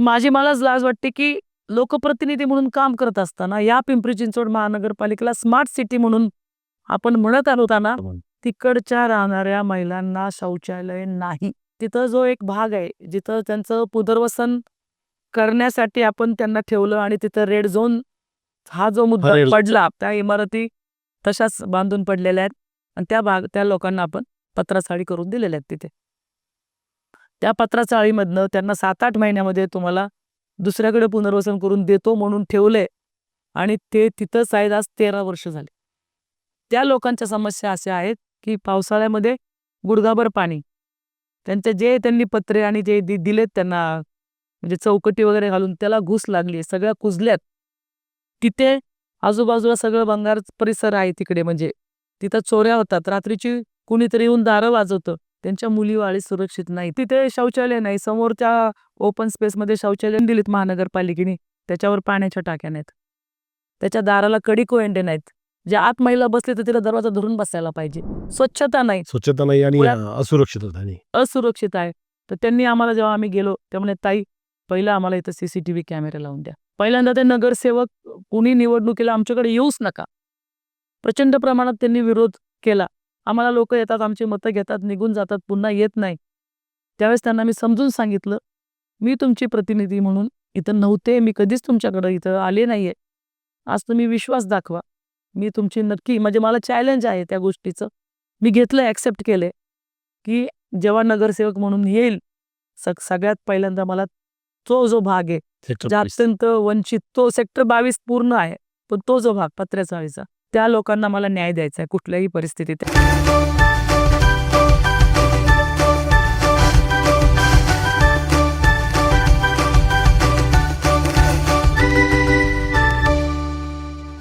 माझी मलाच लाज वाटते की लोकप्रतिनिधी म्हणून काम करत असताना या पिंपरी चिंचवड महानगरपालिकेला स्मार्ट सिटी म्हणून आपण म्हणत आलो ना तिकडच्या राहणाऱ्या महिलांना शौचालय नाही. तिथं जो एक भाग आहे जिथं त्यांचं पुनर्वसन करण्यासाठी आपण त्यांना ठेवलं आणि तिथं रेड झोन हा जो मुद्दा पडला त्या इमारती तशाच बांधून पडलेल्या आहेत. आणि त्या भाग त्या लोकांना आपण पत्राचाळी करून दिलेल्या आहेत तिथे. त्या पत्राचाळीमधनं त्यांना सात आठ महिन्यामध्ये तुम्हाला दुसऱ्याकडे पुनर्वसन करून देतो म्हणून ठेवलंय आणि ते तिथंच आहेत आज तेरा वर्ष झाले. त्या लोकांच्या समस्या अशा आहेत की पावसाळ्यामध्ये गुडघाभर पाणी त्यांचे जे त्यांनी पत्रे आणि जे दि- दिलेत त्यांना म्हणजे चौकटी वगैरे घालून त्याला घुस लागली सगळ्या कुजल्यात. तिथे आजूबाजूला सगळं बंगार परिसर आहे तिकडे म्हणजे तिथं चोऱ्या होतात. रात्रीची कुणीतरी येऊन दारं वाजवतं. त्यांच्या मुली वाळी सुरक्षित नाही तिथे शौचालय नाही. समोरच्या ओपन स्पेसमध्ये शौचालय दिलीत महानगरपालिकेने. त्याच्यावर पाण्याच्या टाक्या नाहीत. त्याच्या दाराला कडी कोयंडे नाहीत. जे आत महिला बसली तर तिला दरवाजा धरून बसायला पाहिजे. स्वच्छता नाही. स्वच्छता नाही आणि पुण्यात- अ, असुरक्षितता नाही. असुरक्षित आहे. तर त्यांनी आम्हाला जेव्हा आम्ही गेलो त्यामुळे ताई पहिलं आम्हाला इथं सीसीटीव्ही कॅमेरे लावून द्या. पहिल्यांदा ते नगरसेवक कुणी निवडणुकीला आमच्याकडे येऊच नका. प्रचंड प्रमाणात त्यांनी विरोध केला. आम्हाला लोक येतात आमची मतं घेतात निघून जातात पुन्हा येत नाही. त्यावेळेस त्यांना मी समजून सांगितलं मी तुमची प्रतिनिधी म्हणून इथं नव्हते मी कधीच तुमच्याकडं इथं आले नाहीये. आज तुम्ही विश्वास दाखवा. मी तुमची नक्की म्हणजे मला चॅलेंज आहे त्या गोष्टीचं. मी घेतलं ॲक्सेप्ट केलंय. की जेव्हा नगरसेवक म्हणून येईल सग सगळ्यात पहिल्यांदा मला तो जो भाग आहे. अत्यंत वंचित तो सेक्टर बावीस पूर्ण आहे पण तो जो भाग पत्र्याचाळीचा त्या लोकांना मला न्याय द्यायचा आहे कुठल्याही परिस्थितीत.